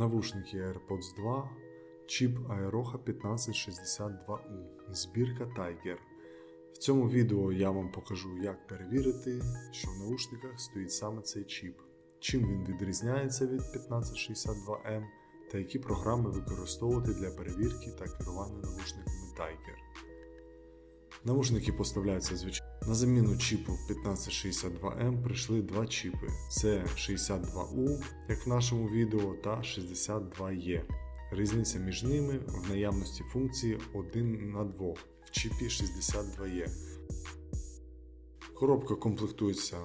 Навушники AirPods 2, чіп Aeroha 1562U, збірка Tiger. В цьому відео я вам покажу, як перевірити, що в наушниках стоїть саме цей чіп, чим він відрізняється від 1562M та які програми використовувати для перевірки та керування навушниками Tiger. Навушники поставляються звичайно. На заміну чіпу 1562M прийшли два чіпи: це 62U, як в нашому відео, та 62E. Різниця між ними в наявності функції 1 на 2 в чіпі 62E. Коробка комплектується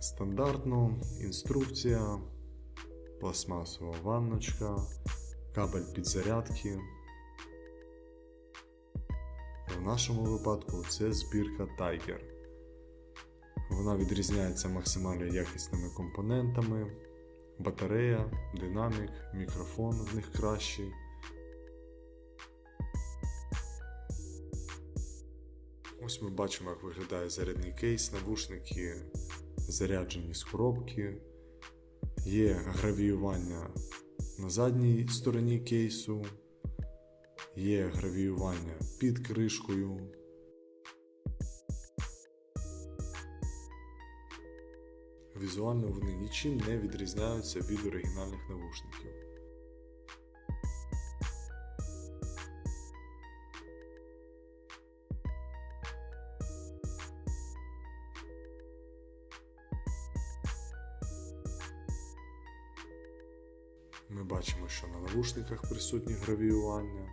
стандартно, інструкція, пластмасова ванночка, кабель підзарядки. В нашому випадку це збірка Tiger. Вона відрізняється максимально якісними компонентами, батарея, динамік, мікрофон в них кращий. Ось ми бачимо, як виглядає зарядний кейс, навушники заряджені з коробки. Є гравіювання на задній стороні кейсу, є гравіювання під кришкою. Візуально вони нічим не відрізняються від оригінальних навушників. Ми бачимо, що на навушниках присутні гравіювання.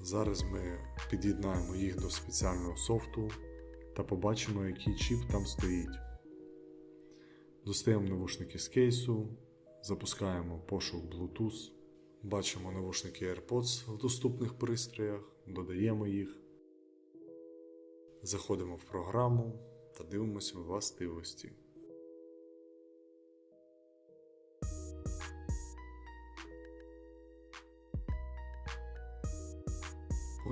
Зараз ми під'єднаємо їх до спеціального софту та побачимо, який чіп там стоїть. Достаємо навушники з кейсу, запускаємо пошук Bluetooth, бачимо навушники AirPods в доступних пристроях, додаємо їх, заходимо в програму та дивимося властивості.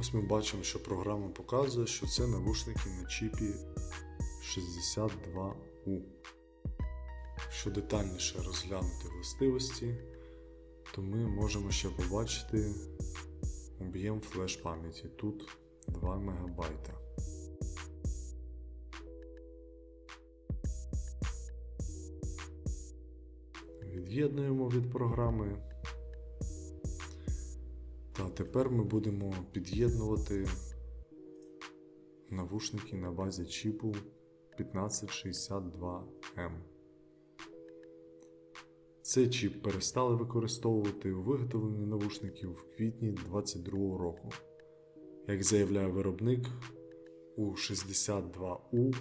Ось ми бачимо, що програма показує, що це навушники на чіпі 62U. Якщо детальніше розглянути властивості, то ми можемо ще побачити об'єм флеш пам'яті. Тут 2 МБ. Від'єднуємо від програми. Тепер ми будемо під'єднувати навушники на базі чіпу 1562M. Цей чіп перестали використовувати у виготовленні навушників в квітні 2022 року. Як заявляє виробник, у 62U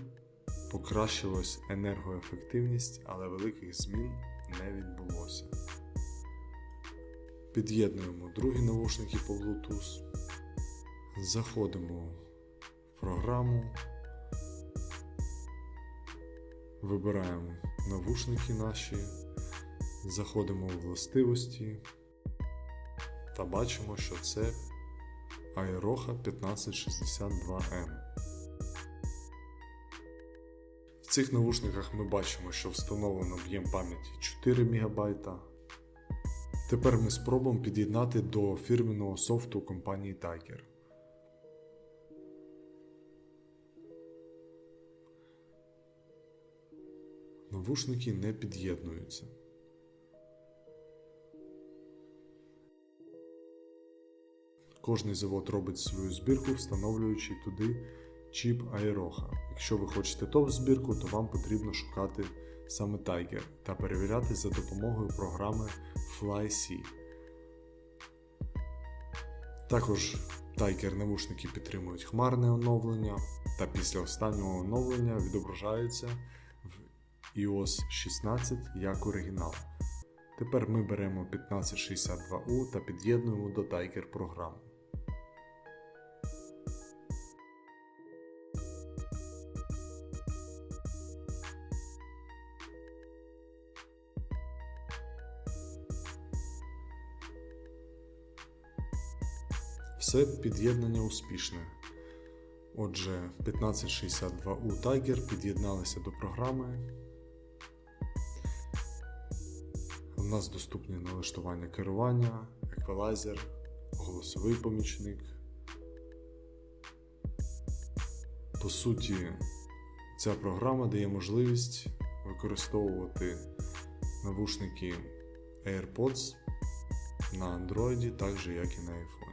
покращилась енергоефективність, але великих змін не відбулося. Під'єднуємо другі навушники по Bluetooth. Заходимо в програму. Вибираємо навушники наші, заходимо у властивості та бачимо, що це Aeroha 1562M. В цих навушниках ми бачимо, що встановлено об'єм пам'яті 4 МБ. Тепер ми спробуємо під'єднати до фірменного софту компанії Tiger. Навушники не під'єднуються. Кожний завод робить свою збірку, встановлюючи туди чіп Aeroha. Якщо ви хочете топ-збірку, то вам потрібно шукати саме Tiger та перевіряти за допомогою програми FlyC. Також Tiger навушники підтримують хмарне оновлення, та після останнього оновлення відображаються в iOS 16 як оригінал. Тепер ми беремо 1562U та під'єднуємо до Tiger програму. Все під'єднання успішне. Отже, 1562U Tiger під'єдналися до програми. У нас доступні налаштування керування, еквалайзер, голосовий помічник. По суті, ця програма дає можливість використовувати навушники AirPods на Android, так же як і на iPhone.